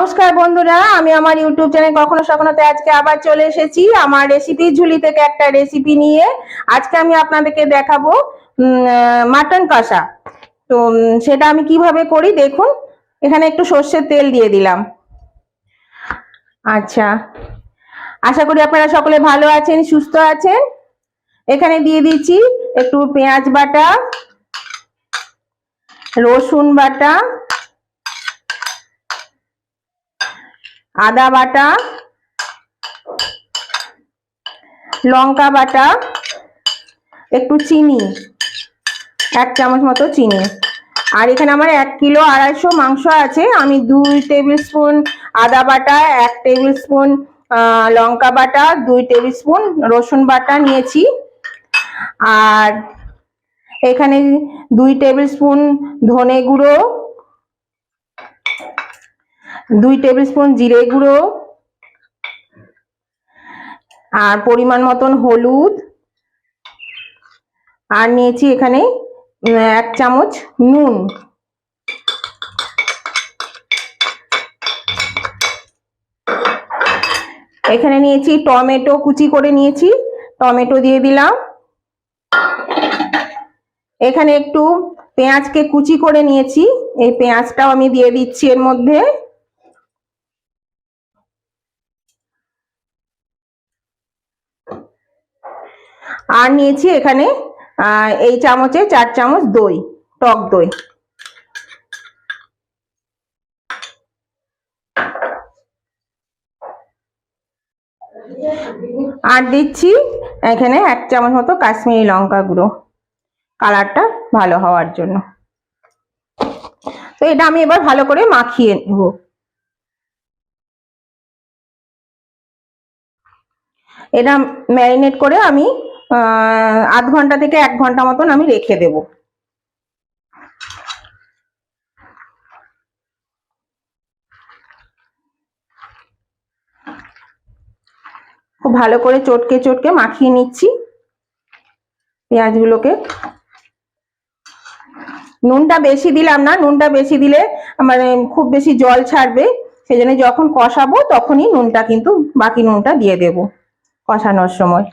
নমস্কার বন্ধুরা, আমি আমার ইউটিউব চ্যানেল কখনো সখনোতে আজকে আবার চলে এসেছি। আমার রেসিপি ঝুলি থেকে একটা রেসিপি নিয়ে আজকে আমি আপনাদেরকে দেখাবো মাটন কষা। তো সেটা আমি কীভাবে করি দেখুন, এখানে একটু সর্ষের তেল দিয়ে দিলাম। আচ্ছা আশা করি আপনারা সকলে ভালো আছেন, সুস্থ আছেন। এখানে দিয়ে দিচ্ছি একটু পেঁয়াজ বাটা, রসুন বাটা আদা বাটা, লঙ্কা বাটা, একটু চিনি, এক চামচ মতো চিনি। আর এখানে আমার এক কিলো আড়াইশো মাংস আছে। আমি দুই টেবিল স্পুন আদা বাটা, এক টেবিল স্পুন লঙ্কা বাটা, দুই টেবিল স্পুন রসুন বাটা নিয়েছি। আর এখানে দুই টেবিল স্পুন ধনে গুঁড়ো দুই টেবিল স্পুন জিরে গুঁড়ো আর পরিমাণ মতন হলুদ। আর নিয়েছি এখানে এক চামচ নুন। এখানে নিয়েছি টমেটো কুচি করে নিয়েছি, টমেটো দিয়ে দিলাম। এখানে একটু পেঁয়াজকে কুচি করে নিয়েছি, এই পেঁয়াজটাও আমি দিয়ে দিচ্ছি এর মধ্যে। আর নিয়েছি এখানে এই চামচে চার চামচ দই, টক দই। আর দিচ্ছি এখানে এক চামচ মতো কাশ্মীরি লঙ্কা গুঁড়ো। কালারটা ভালো হওয়ার জন্য। তো এটা আমি এবার ভালো করে মাখিয়ে নেব। এটা ম্যারিনেট করে আমি আধ ঘণ্টা থেকে এক ঘণ্টা মতন আমি রেখে দেব। খুব ভালো করে চটকে চটকে মাখিয়ে নিচ্ছি পেঁয়াজগুলোকে। নুনটা বেশি দিলাম না, নুনটা বেশি দিলে মানে খুব বেশি জল ছাড়বে সেই জন্য যখন কষাবো তখনই নুনটা কিন্তু বাকি নুনটা দিয়ে দেব কষানোর সময়।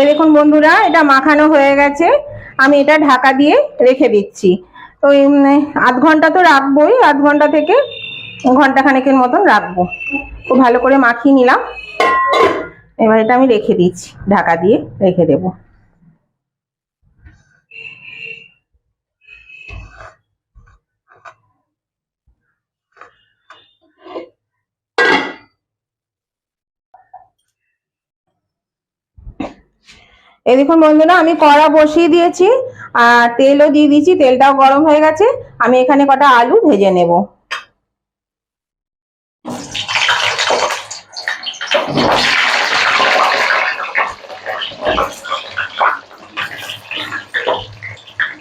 এই দেখুন বন্ধুরা, এটা মাখানো হয়ে গেছে। আমি এটা ঢাকা দিয়ে রেখে দিচ্ছি। তো আধ ঘণ্টা তো রাখবোই, আধ ঘণ্টা থেকে ঘণ্টা খানেকের মতন রাখব। তো ভালো করে মাখিয়ে নিলাম। এবার এটা আমি রেখে দিচ্ছি, ঢাকা দিয়ে রেখে দেবো। এই দেখুন বন্ধুরা, আমি কড়া বসিয়ে দিয়েছি, আর তেলও দিয়ে দিয়েছি, তেলটাও গরম হয়ে গেছে। আমি এখানে কটা আলু ভেজে নেব।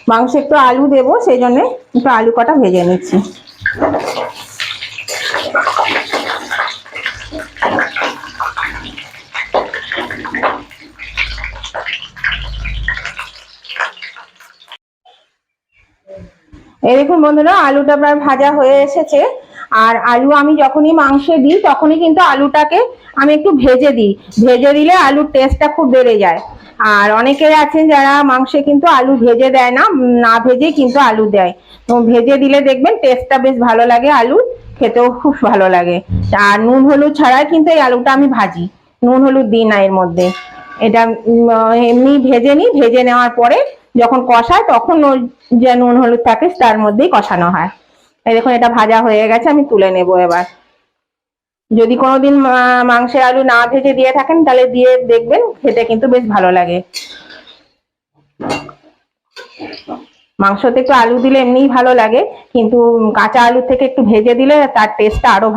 মাংস একটু আলু দেবো, সেই জন্য একটু আলু কটা ভেজে নিচ্ছি। এই দেখুন বন্ধুরা, আলুটা প্রায় ভাজা হয়ে এসেছে। আর আলু আমি যখনই মাংসে দিই, তখনই কিন্তু আলুটাকে আমি একটু ভেজে দিই। ভেজে দিলে আলুর টেস্টটা খুব বেড়ে যায়। আর অনেকে আছেন যারা মাংসে কিন্তু আলু ভেজে দেয় না না ভেজে কিন্তু আলু দেয়। তো ভেজে দিলে দেখবেন টেস্টটা বেশ ভালো লাগে, আলু খেতেও খুব ভালো লাগে। আর নুন হলুদ ছাড়াই কিন্তু এই আলুটা আমি ভাজি। নুন হলুদ দিই না এর মধ্যে। এটা এমনি ভেজে নিই, ভেজে নেওয়ার পরে যখন কষায়, তখন ওই যে নুন হলুদ থাকে তার মধ্যেই কষানো হয়। এই দেখুন, এটা ভাজা হয়ে গেছে, আমি তুলে নেব এবার। যদি কোনোদিন মাংসের আলু না ভেজে দিয়ে থাকেন, তাহলে দিয়ে দেখবেন, খেতে কিন্তু বেশ ভালো লাগে। মাংসতে একটু আলু দিলে এমনিই ভালো লাগে, কিন্তু কাঁচা আলু থেকে একটু ভেজে দিলে তার টেস্টটা আরও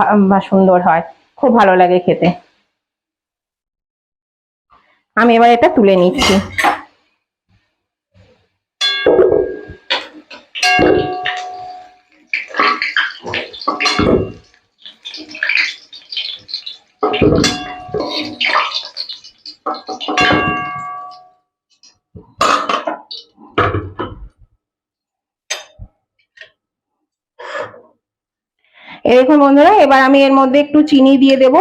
সুন্দর হয়। খুব ভালো লাগে খেতে। আমি এবার এটা তুলে নিচ্ছি। দেখুন বন্ধুরা, এবার আমি এর মধ্যে একটু চিনি দিয়ে দেবো।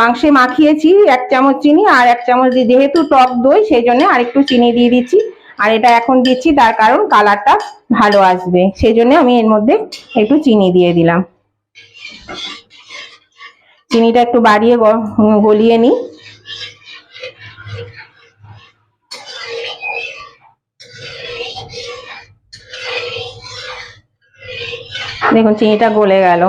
মাংসে মাখিয়েছি এক চামচ চিনি আর এক চামচ দিয়ে যেহেতু টক দই, সেই জন্য আর একটু চিনি দিয়ে দিচ্ছি। আর এটা এখন দিচ্ছি, তার কারণ কালারটা ভালো আসবে, সেই জন্য আমি এর মধ্যে একটু চিনি দিয়ে দিলাম। চিনিটা একটু বাড়িয়ে গলিয়ে নিই। দেখুন, চিনিটা গলে গেল।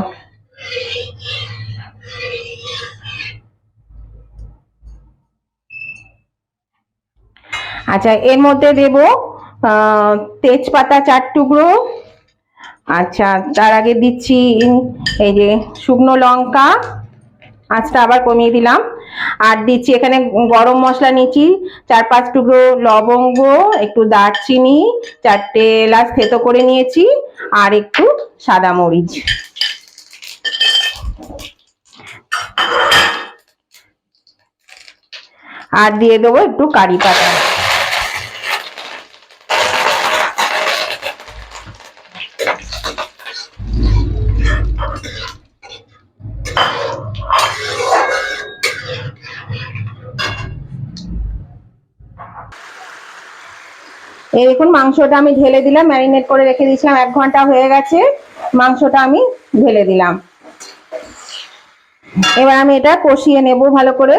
আচ্ছা এর মধ্যে দেব তেজপাতা চার টুকরো। আচ্ছা তার আগে দিচ্ছি এই যে শুকনো লঙ্কা, আঁচটা আবার কমিয়ে দিলাম। আর দিচ্ছি এখানে গরম মশলা নিচ্ছি চার পাঁচ টুকরো লবঙ্গ, একটু দারচিনি, চারটে এলাচ থেতো করে নিয়েছি, আর একটু সাদা মরিচ। আর দিয়ে দেবো একটু কারি পাতা। এই দেখুন, মাংসটা আমি ঢেলে দিলাম, ম্যারিনেট করে রেখে দিয়েছিলাম, এক ঘণ্টা হয়ে গেছে, মাংসটা আমি ঢেলে দিলাম। এবার আমি এটা কষিয়ে নেব ভালো করে।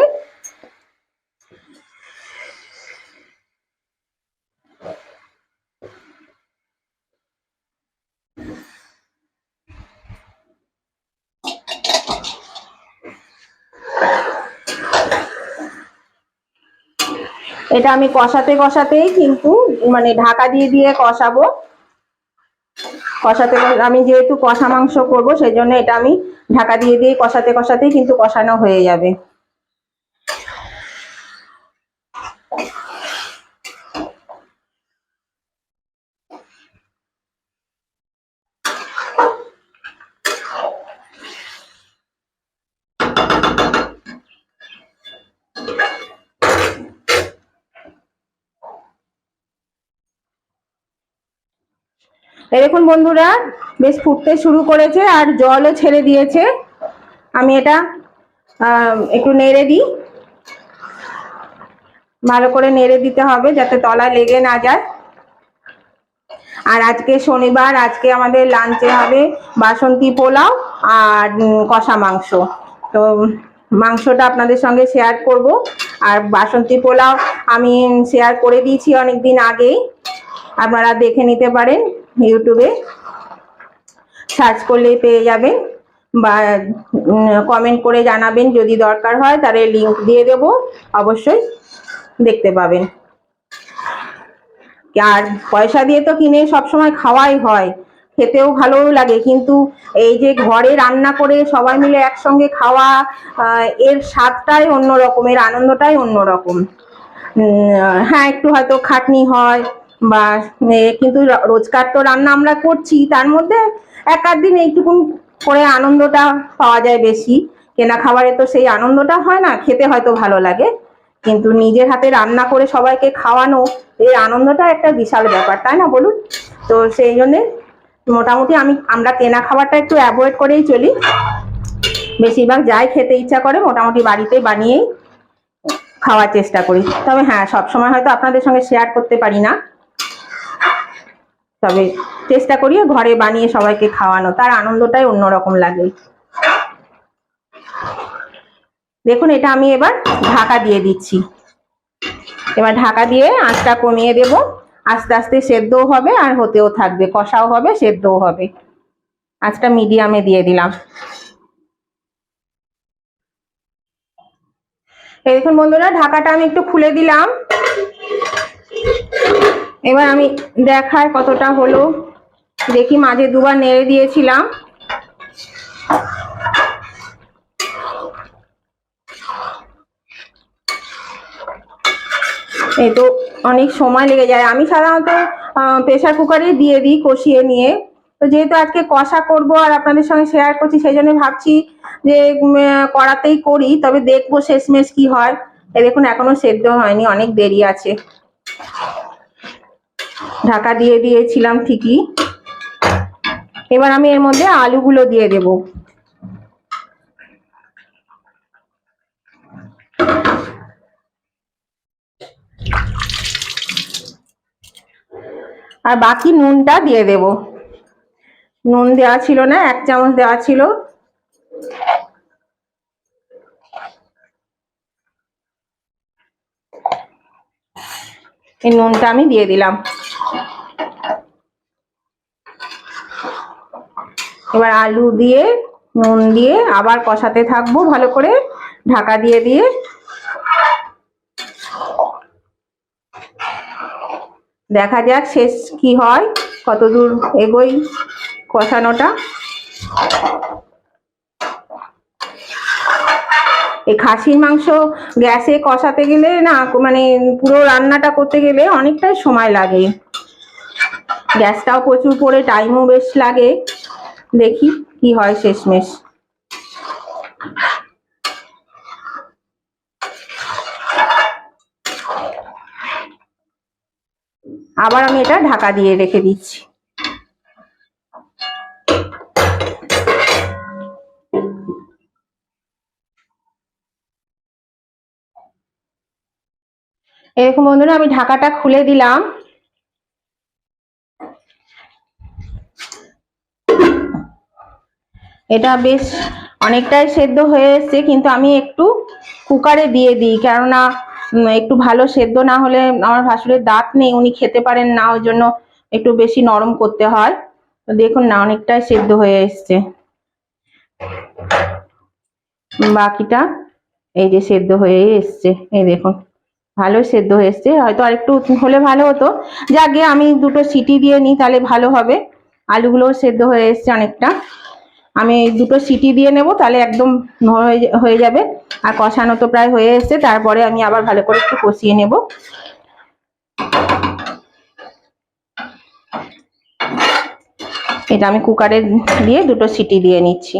এটা আমি কষাতে কষাতেই কিন্তু মানে ঢাকা দিয়ে দিয়ে কষাবো। কষাতে আমি যেহেতু কষা মাংস করব সেই জন্য এটা আমি ঢাকা দিয়ে দিয়ে কষাতে কষাতেই কিন্তু কষানো হয়ে যাবে। এই দেখুন বন্ধুরা, বেশ ফুটতে শুরু করেছে আর জলও ছেড়ে দিয়েছে। আমি এটা একটু নেড়ে দিই। ভালো করে নেড়ে দিতে হবে যাতে তলায় লেগে না যায়। আর আজকে শনিবার, আজকে আমাদের লাঞ্চে হবে বাসন্তী পোলাও আর কষা মাংস। তো, মাংসটা আপনাদের সঙ্গে শেয়ার করব। আর বাসন্তী পোলাও আমি শেয়ার করে দিয়েছি অনেক দিন আগেই। আপনারা দেখে নিতে পারেন। ইউটিউবে সার্চ করলেই পেয়ে যাবেন বা কমেন্ট করে জানাবেন যদি দরকার হয়, তাহলে লিংক দিয়ে দেব, অবশ্যই দেখতে পাবেন। আর পয়সা দিয়ে তো কিনে সবসময় খাওয়াই হয়, খেতেও ভালো লাগে, কিন্তু এই যে ঘরে রান্না করে সবাই মিলে একসঙ্গে খাওয়া এর স্বাদটাই অন্যরকম, এর আনন্দটাই অন্যরকম। হ্যাঁ একটু হয়তো খাটনি হয় বা কিন্তু রোজকার তো রান্না আমরা করছি, তার মধ্যে এক দিন এইটুকুন করে আনন্দটা পাওয়া যায় বেশি। কেনা খাবারে তো সেই আনন্দটা হয় না, খেতে হয়তো ভালো লাগে, কিন্তু নিজের হাতে রান্না করে সবাইকে খাওয়ানো, এই আনন্দটা একটা বিশাল ব্যাপার, তাই না বলুন? তো সেই জন্যে মোটামুটি আমি, আমরা কেনা খাবারটা একটু অ্যাভয়েড করেই চলি। বেশিরভাগ যাই খেতে ইচ্ছা করে, মোটামুটি বাড়িতে বানিয়েই খাওয়ার চেষ্টা করি। তবে হ্যাঁ সবসময় হয়তো আপনাদের সঙ্গে শেয়ার করতে পারি না। তবে চেষ্টা করি ঘরে বানিয়ে সবাইকে খাওয়ানো। তার আনন্দটাই অন্যরকম লাগে। দেখুন, এটা আমি এবার ঢাকা দিয়ে দিচ্ছি। এবার ঢাকা দিয়ে আঁচটা কমিয়ে দেব। আস্তে আস্তে সেদ্ধও হবে আর হতেও থাকবে। কষাও হবে, সেদ্ধও হবে। আঁচটা মিডিয়ামে দিয়ে দিলাম। এই দেখুন বন্ধুরা, ঢাকাটা আমি একটু খুলে দিলাম। এবার আমি দেখায় কতটা হলো। দেখি মাঝে দুবার নেড়ে দিয়েছিলাম। এই তো অনেক সময় লেগে যায়। আমি সাধারণত প্রেসার কুকারে দিয়ে দিই কষিয়ে নিয়ে। তো যেহেতু আজকে কষা করব আর আপনাদের সঙ্গে শেয়ার করছি, সেই জন্য ভাবছি যে কড়াতেই করি, তবে দেখব শেষমেশ কি হয়। এ দেখুন, এখনও সেদ্ধ হয়নি, অনেক দেরি আছে। ঢাকা দিয়ে দিয়েছিলাম ঠিকই। এবার আমি এর মধ্যে আলুগুলো দিয়ে দেব। আর বাকি নুনটা দিয়ে দেব। নুন দেওয়া ছিল না, এক চামচ দেওয়া ছিল। এই নুনটা আমি দিয়ে দিলাম। এবার আলু দিয়ে, নুন দিয়ে আবার কষাতে থাকব ভালো করে, ঢাকা দিয়ে দিয়ে। দেখা যাক শেষ কি হয়, কতদূর এগোই কষানোটা। এই খাসির মাংস গ্যাসে কষাতে গেলে না মানে পুরো রান্নাটা করতে গেলে অনেকটাই সময় লাগে। গ্যাসটাও প্রচুর পরে টাইমও বেশ লাগে। দেখি কি হয় শেষমেশ। আবার আমি এটা ঢাকা দিয়ে রেখে দিচ্ছি। এরকম বন্ধুরা, আমি ঢাকাটা খুলে দিলাম। এটা বেশ অনেকটাই সেদ্ধ হয়ে এসছে, কিন্তু আমি একটু কুকারে দিয়ে দিই। কেননা একটু ভালো সেদ্ধ না হলে আমার ভাসুরের দাঁত নেই, উনি খেতে পারেন না, ওই জন্য একটু বেশি নরম করতে হয়। তো দেখুন না, অনেকটাই সেদ্ধ হয়ে এসছে। বাকিটা এই যে সেদ্ধ হয়ে এসছে, এই দেখুন ভালো সেদ্ধ হয়ে এসছে। হয়তো আরেকটু হলে ভালো হতো। যাকে আমি দুটো সিটি দিয়ে নিই, তাহলে ভালো হবে। আলুগুলোও সেদ্ধ হয়ে এসছে অনেকটা। আমি দুটো সিটি দিয়ে নেব, তাহলে একদম হয়ে যাবে। আর কষানো তো প্রায় হয়ে এসছে, তারপরে আমি আবার ভালো করে একটু কষিয়ে নেব। এটা আমি কুকারে দিয়ে দুটো সিটি দিয়ে নিচ্ছি।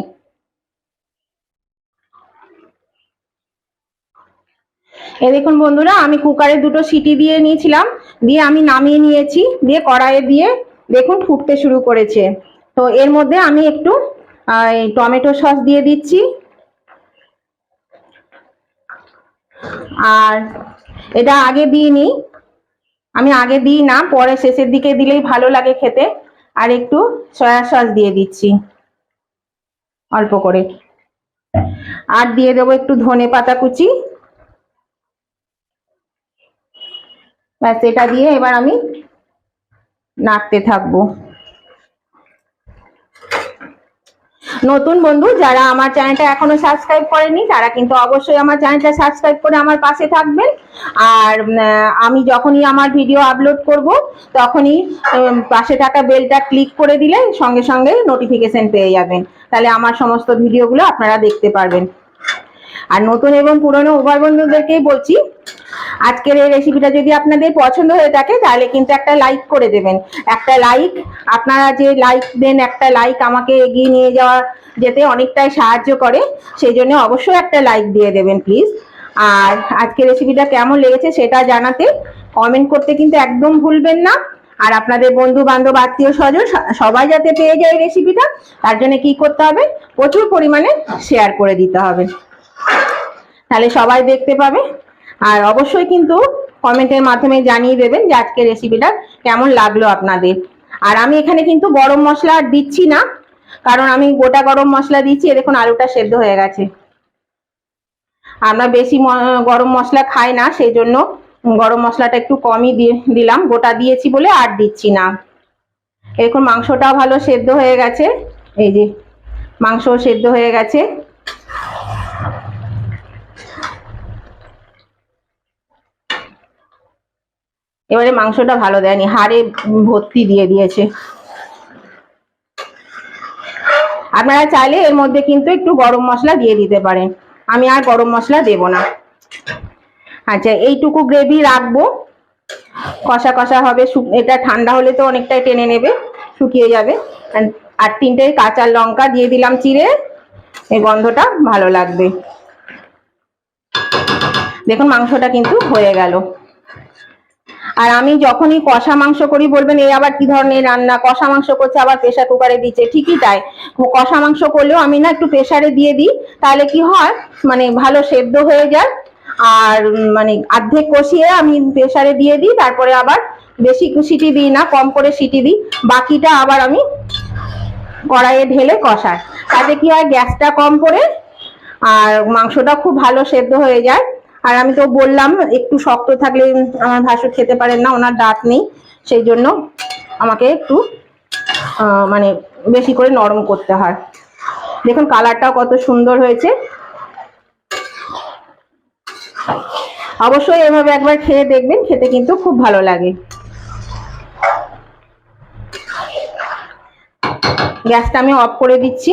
এ দেখুন বন্ধুরা, আমি কুকারে দুটো সিটি দিয়ে নিয়েছিলাম, দিয়ে আমি নামিয়ে নিয়েছি, দিয়ে কড়াইয়ে দিয়ে দেখুন ফুটতে শুরু করেছে। তো এর মধ্যে আমি একটু এই টমেটো সস দিয়ে দিচ্ছি। আর এটা আগে দিইনি। আমি আগে দিই না, পরে শেষের দিকে দিলেই ভালো লাগে খেতে। আর একটু সয়া সস দিয়ে দিচ্ছি, অল্প করে। আর দিয়ে দেবো একটু ধনে পাতা কুচি। ব্যাস, এটা দিয়ে এবার আমি নাড়তে থাকব। নতুন বন্ধু, যারা আমার চ্যানেলটা এখনও সাবস্ক্রাইব করেনি, তারা কিন্তু অবশ্যই আমার চ্যানেলটা সাবস্ক্রাইব করে আমার পাশে থাকবেন। আর আমি যখনই আমার ভিডিও আপলোড করব, তখনই পাশে থাকা বেলটা ক্লিক করে দিলে সঙ্গে সঙ্গে নোটিফিকেশন পেয়ে যাবেন। তাহলে আমার সমস্ত ভিডিওগুলো আপনারা দেখতে পারবেন। আর নতুন এবং পুরনো উভয় বন্ধুদেরকেই বলছি, আজকের এই রেসিপিটা যদি আপনাদের পছন্দ হয়ে থাকে, তাহলে কিন্তু একটা লাইক করে দেবেন। একটা লাইক আপনারা যে লাইক দেন, একটা লাইক আমাকে এগিয়ে নিয়ে যাওয়া যেতে অনেকটাই সাহায্য করে, সেই জন্য অবশ্যই একটা লাইক দিয়ে দেবেন প্লিজ আর আজকের রেসিপিটা কেমন লেগেছে সেটা জানাতে কমেন্ট করতে কিন্তু একদম ভুলবেন না। আর আপনাদের বন্ধু বান্ধব আত্মীয় স্বজন সবাই যাতে পেয়ে যায় রেসিপিটা তার জন্য কি করতে হবে? প্রচুর পরিমাণে শেয়ার করে দিতে হবে। তাহলে সবাই দেখতে পাবে। আর অবশ্যই কিন্তু কমেন্টের মাধ্যমে জানিয়ে দেবেন যে আজকের রেসিপিটা কেমন লাগল আপনাদের। আর আমি এখানে কিন্তু গরম মশলা আর দিচ্ছি না, কারণ আমি গোটা গরম মশলা দিচ্ছি এ দেখুন আলুটা সেদ্ধ হয়ে গেছে। আমরা বেশি গরম মশলা খাই না সেই জন্য গরম মশলাটা একটু কমই দিলাম। গোটা দিয়েছি বলে আর দিচ্ছি না। এখন মাংসটাও ভালো সেদ্ধ হয়ে গেছে। এই যে মাংস সেদ্ধ হয়ে গেছে। এবারে মাংসটা ভালো দেয়নি, হাড়ে ভর্তি দিয়ে দিয়েছে। আপনারা চাইলে এর মধ্যে কিন্তু একটু গরম মশলা দিয়ে দিতে পারেন। আমি আর গরম মশলা দেব না। আচ্ছা এইটুকু গ্রেভি রাখব। কষা কষা হবে এটা ঠান্ডা হলে তো অনেকটাই টেনে নেবে, শুকিয়ে যাবে। আর- আর তিনটে কাঁচা লঙ্কা দিয়ে দিলাম চিড়ে। এই গন্ধটা ভালো লাগবে। দেখুন, মাংসটা কিন্তু হয়ে গেল। আর আমি যখনই কষা মাংস করি, বলবেন এই আবার কি ধরনের রান্না? কষা মাংস করছে, আবার প্রেশার কুকারে দিচ্ছে। ঠিকই তাই। কষা মাংস করলেও আমি না একটু প্রেশারে দিয়ে দিই, তাহলে কি হয়? মানে ভালো সেদ্ধ হয়ে যায়। আর মানে অর্ধেক কষিয়ে আমি প্রেশারে দিয়ে দিই, তারপরে আবার বেশি সিটি দিই না, কম করে সিটি দিই। বাকিটা আবার আমি কড়াইয়ে ঢেলে কষাই। তাতে কি হয়? গ্যাসটা কম পড়ে, আর মাংসটা খুব ভালো সেদ্ধ হয়ে যায়। আর আমি তো বললাম, একটু শক্ত থাকলে আমার ভাসুর খেতে পারেন না, ওনার দাঁত নেই, সেই জন্য আমাকে একটু মানে বেশি করে নরম করতে হয়। দেখুন কালারটাও কত সুন্দর হয়েছে। অবশ্যই এভাবে একবার খেয়ে দেখবেন, খেতে কিন্তু খুব ভালো লাগে। গ্যাসটা আমি অফ করে দিচ্ছি।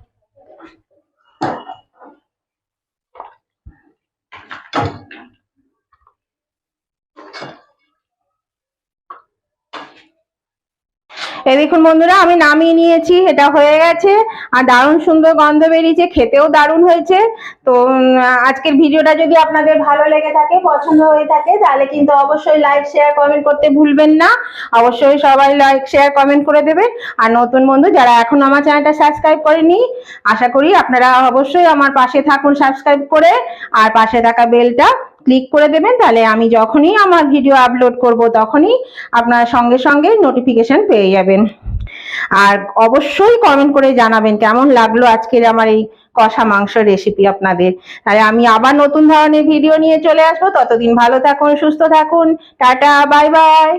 এই দেখুন বন্ধুরা, আমি নামিয়ে নিয়েছি, এটা হয়ে গেছে। আর দারুণ সুন্দর গন্ধ বেরিয়েছে, খেতেও দারুণ হয়েছে। তো আজকের ভিডিওটা যদি আপনাদের ভালো লেগে থাকে, পছন্দ হয়ে থাকে, তাহলে কিন্তু অবশ্যই লাইক শেয়ার কমেন্ট করতে ভুলবেন না। অবশ্যই সবাই লাইক শেয়ার কমেন্ট করে দেবেন আর নতুন বন্ধু, যারা এখন আমার চ্যানেলটা সাবস্ক্রাইব করেনি, আশা করি আপনারা অবশ্যই আমার পাশে থাকুন সাবস্ক্রাইব করে। আর পাশে থাকা বেলটা ক্লিক করে দেবেন, তাহলে আমি যখনই আমার ভিডিও আপলোড করব, তখনই আপনার সঙ্গে সঙ্গে নোটিফিকেশন পেয়ে যাবেন। আর অবশ্যই কমেন্ট করে জানাবেন, কেমন লাগল আজকের আমার এই কষা মাংস রেসিপি আপনাদের। তাহলে আমি আবার নতুন ধরনের ভিডিও নিয়ে চলে আসব, ততদিন ভালো থাকুন, সুস্থ থাকুন, টাটা বাই বাই